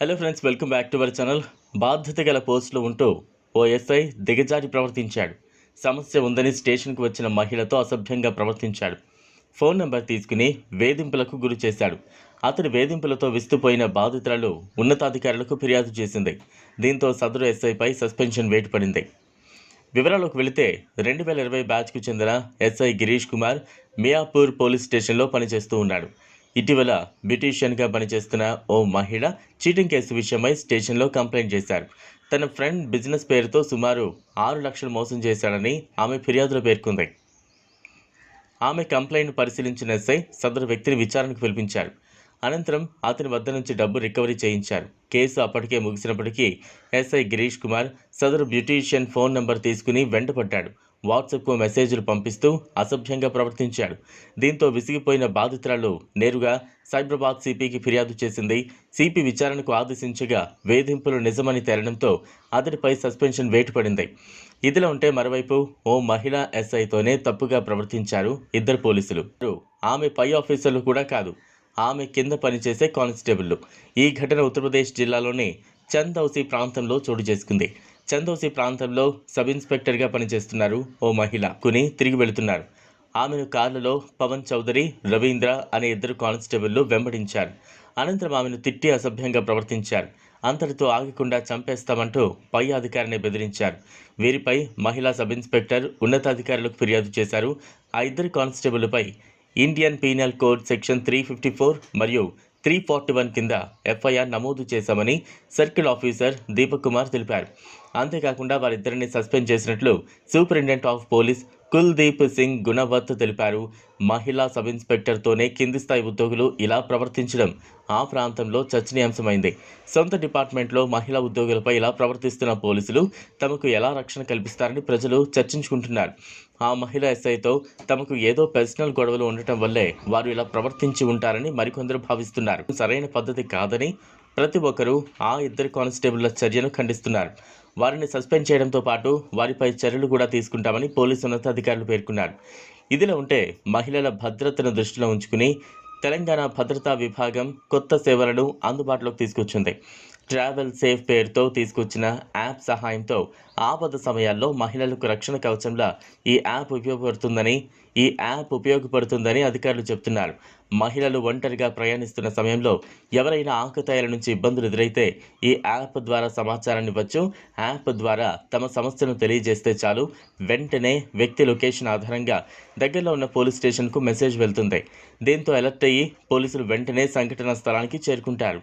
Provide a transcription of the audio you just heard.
Hello friends welcome back to our channel బాధ్యత గల పోస్టులో ఉంటూ ఓ ఎస్ఐ దిగజారి ప్రవర్తించాడు. సమస్య ఉందని స్టేషన్కు వచ్చిన మహిళతో అసభ్యంగా ప్రవర్తించాడు. ఫోన్ నెంబర్ తీసుకుని వేధింపులకు గురి చేశాడు. అతడి వేధింపులతో విస్తుపోయిన బాధితురాలు ఉన్నతాధికారులకు ఫిర్యాదు చేసింది. దీంతో సదరు ఎస్ఐపై సస్పెన్షన్ వేటు పడింది. వివరాలకు వెళితే రెండు వేల ఇరవై బ్యాచ్కు చెందిన ఎస్ఐ గిరీష్ కుమార్ మియాపూర్ పోలీస్ స్టేషన్లో పనిచేస్తూ ఉన్నాడు. ఇటీవల బ్యూటీషియన్గా పనిచేస్తున్న ఓ మహిళ చీటింగ్ కేసు విషయమై స్టేషన్లో కంప్లైంట్ చేశారు. తన ఫ్రెండ్ బిజినెస్ పేరుతో సుమారు ఆరు లక్షలు మోసం చేశాడని ఆమె ఫిర్యాదులో పేర్కొంది. ఆమె కంప్లైంట్ పరిశీలించిన ఎస్ఐ సదరు వ్యక్తిని విచారణకు పిలిపించారు. అనంతరం అతని వద్ద నుంచి డబ్బు రికవరీ చేయించారు. కేసు అప్పటికే ముగిసినప్పటికీ ఎస్ఐ గిరీష్ కుమార్ సదరు బ్యూటీషియన్ ఫోన్ నంబర్ తీసుకుని వెంటపడ్డాడు. వాట్సాప్కు మెసేజ్లు పంపిస్తూ అసభ్యంగా ప్రవర్తించాడు. దీంతో విసిగిపోయిన బాధితురాలు నేరుగా సైబరాబాద్ సిపికి ఫిర్యాదు చేసింది. సిపి విచారణకు ఆదేశించగా వేధింపులు నిజమని తేలడంతో అతడిపై సస్పెన్షన్ వేటు పడింది ఇదిలా ఉంటే మరోవైపు ఓ మహిళా ఎస్ఐతోనే తప్పుగా ప్రవర్తించారు ఇద్దరు పోలీసులు. ఆమె పై ఆఫీసర్లు కూడా కాదు. ఆమె కింద పనిచేసే కానిస్టేబుళ్ళు ఈ ఘటన ఉత్తరప్రదేశ్ జిల్లాలోని చందౌసి ప్రాంతంలో చోటు చేసుకుంది. చందౌసి ప్రాంతంలో సబ్ ఇన్స్పెక్టర్గా పనిచేస్తున్నారు ఓ మహిళ. కుని తిరిగి వెళుతున్నారు. ఆమెను కార్లలో పవన్ చౌదరి రవీంద్ర అనే ఇద్దరు కానిస్టేబుళ్ళు వెంబడించారు. అనంతరం ఆమెను తిట్టి అసభ్యంగా ప్రవర్తించారు. అంతటితో ఆగకుండా చంపేస్తామంటూ పై అధికారిని బెదిరించారు. వీరిపై మహిళా సబ్ ఇన్స్పెక్టర్ ఉన్నతాధికారులకు ఫిర్యాదు చేశారు. ఆ ఇద్దరు కానిస్టేబుల్పై Indian penal code section three fifty four మరియు త్రీ ఫార్టీ వన్ కింద ఎఫ్ఐఆర్ నమోదు చేశామని సర్కిల్ ఆఫీసర్ దీపక్ కుమార్ తెలిపారు. అంతేకాకుండా వారిద్దరిని సస్పెండ్ చేసినట్లు superintendent of police Kuldeep Singh Gunavat తెలిపారు. మహిళా సబ్ ఇన్స్పెక్టర్తోనే కింది స్థాయి ఉద్యోగులు ఇలా ప్రవర్తించడం ఆ ప్రాంతంలో చర్చనీయాంశమైంది. సొంత డిపార్ట్మెంట్లో మహిళా ఉద్యోగులపై ఇలా ప్రవర్తిస్తున్న పోలీసులు తమకు ఎలా రక్షణ కల్పిస్తారని ప్రజలు చర్చించుకుంటున్నారు. ఆ మహిళా ఎస్ఐతో తమకు ఏదో పర్సనల్ గొడవలు ఉండటం వల్లే వారు ఇలా ప్రవర్తించి ఉంటారని మరికొందరు భావిస్తున్నారు. సరైన పద్ధతి కాదని ప్రతి ఒక్కరూ ఆ ఇద్దరు కానిస్టేబుళ్ళ చర్యను ఖండిస్తున్నారు. వారిని సస్పెండ్ చేయడంతో పాటు వారిపై చర్యలు కూడా తీసుకుంటామని పోలీసు ఉన్నతాధికారులు పేర్కొన్నారు. ఇదిలా ఉంటే మహిళల భద్రతను దృష్టిలో ఉంచుకుని తెలంగాణ భద్రతా విభాగం కొత్త సేవలను అందుబాటులోకి తీసుకొచ్చింది. ట్రావెల్ సేఫ్ పేరుతో తీసుకొచ్చిన యాప్ సహాయంతో ఆపద సమయాల్లో మహిళలకు రక్షణ కవచంలా ఈ యాప్ ఉపయోగపడుతుందని ఈ యాప్ ఉపయోగపడుతుందని అధికారులు చెబుతున్నారు. మహిళలు ఒంటరిగా ప్రయాణిస్తున్న సమయంలో ఎవరైనా ఆకతాయిల నుంచి ఇబ్బందులు ఎదురైతే ఈ యాప్ ద్వారా సమాచారాన్ని ఇవ్వచ్చు. యాప్ ద్వారా తమ సమస్యను తెలియజేస్తే చాలు. వెంటనే వ్యక్తి లొకేషన్ ఆధారంగా దగ్గరలో ఉన్న పోలీస్ స్టేషన్కు మెసేజ్ వెళ్తుంది. దీంతో అలర్ట్ అయ్యి పోలీసులు వెంటనే సంఘటనా స్థలానికి చేరుకుంటారు.